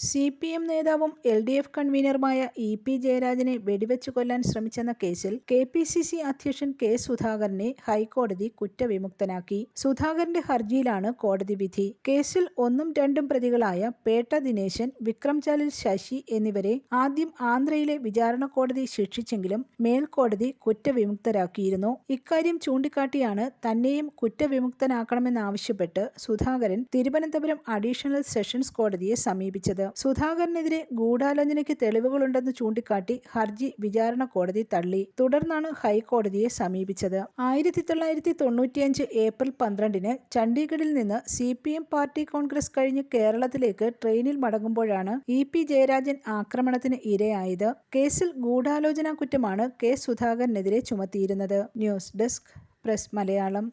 C P M നേതാവും L D F കൺവീനറുമായ E P ജയരാജനെ വെടിവെച്ചു കൊല്ലാൻ ശ്രമിച്ചെന്ന കേസിൽ കെ പി സി സി അധ്യക്ഷൻ കെ സുധാകരനെ ഹൈക്കോടതി കുറ്റവിമുക്തനാക്കി. സുധാകരന്റെ ഹർജിയിലാണ് കോടതി വിധി. കേസിൽ ഒന്നും രണ്ടും പ്രതികളായ പേട്ട ദിനേശൻ വിക്രംചാലിൽ ശശി എന്നിവരെ ആദ്യം ആന്ധ്രയിലെ വിചാരണ കോടതി ശിക്ഷിച്ചെങ്കിലും മേൽക്കോടതി കുറ്റവിമുക്തരാക്കിയിരുന്നു. ഇക്കാര്യം ചൂണ്ടിക്കാട്ടിയാണ് തന്നെയും കുറ്റവിമുക്തനാക്കണമെന്നാവശ്യപ്പെട്ട് സുധാകരൻ തിരുവനന്തപുരം അഡീഷണൽ സെഷൻസ് കോടതിയെ സമീപിച്ചത്. സുധാകരനെതിരെ ഗൂഢാലോചനയ്ക്ക് തെളിവുകളുണ്ടെന്ന് ചൂണ്ടിക്കാട്ടി ഹർജി വിചാരണ കോടതി തള്ളി. തുടർന്നാണ് ഹൈക്കോടതിയെ സമീപിച്ചത്. ആയിരത്തി തൊള്ളായിരത്തി തൊണ്ണൂറ്റിയഞ്ച് ഏപ്രിൽ പന്ത്രണ്ടിന് ചണ്ഡീഗഡിൽ നിന്ന് C P M party Congress കഴിഞ്ഞ് കേരളത്തിലേക്ക് ട്രെയിനിൽ മടങ്ങുമ്പോഴാണ് ഇ പി ജയരാജൻ ആക്രമണത്തിന് ഇരയായത്. കേസിൽ ഗൂഢാലോചനാ കുറ്റമാണ് കെ സുധാകരനെതിരെ ചുമത്തിയിരുന്നത്. News desk press Malayalam.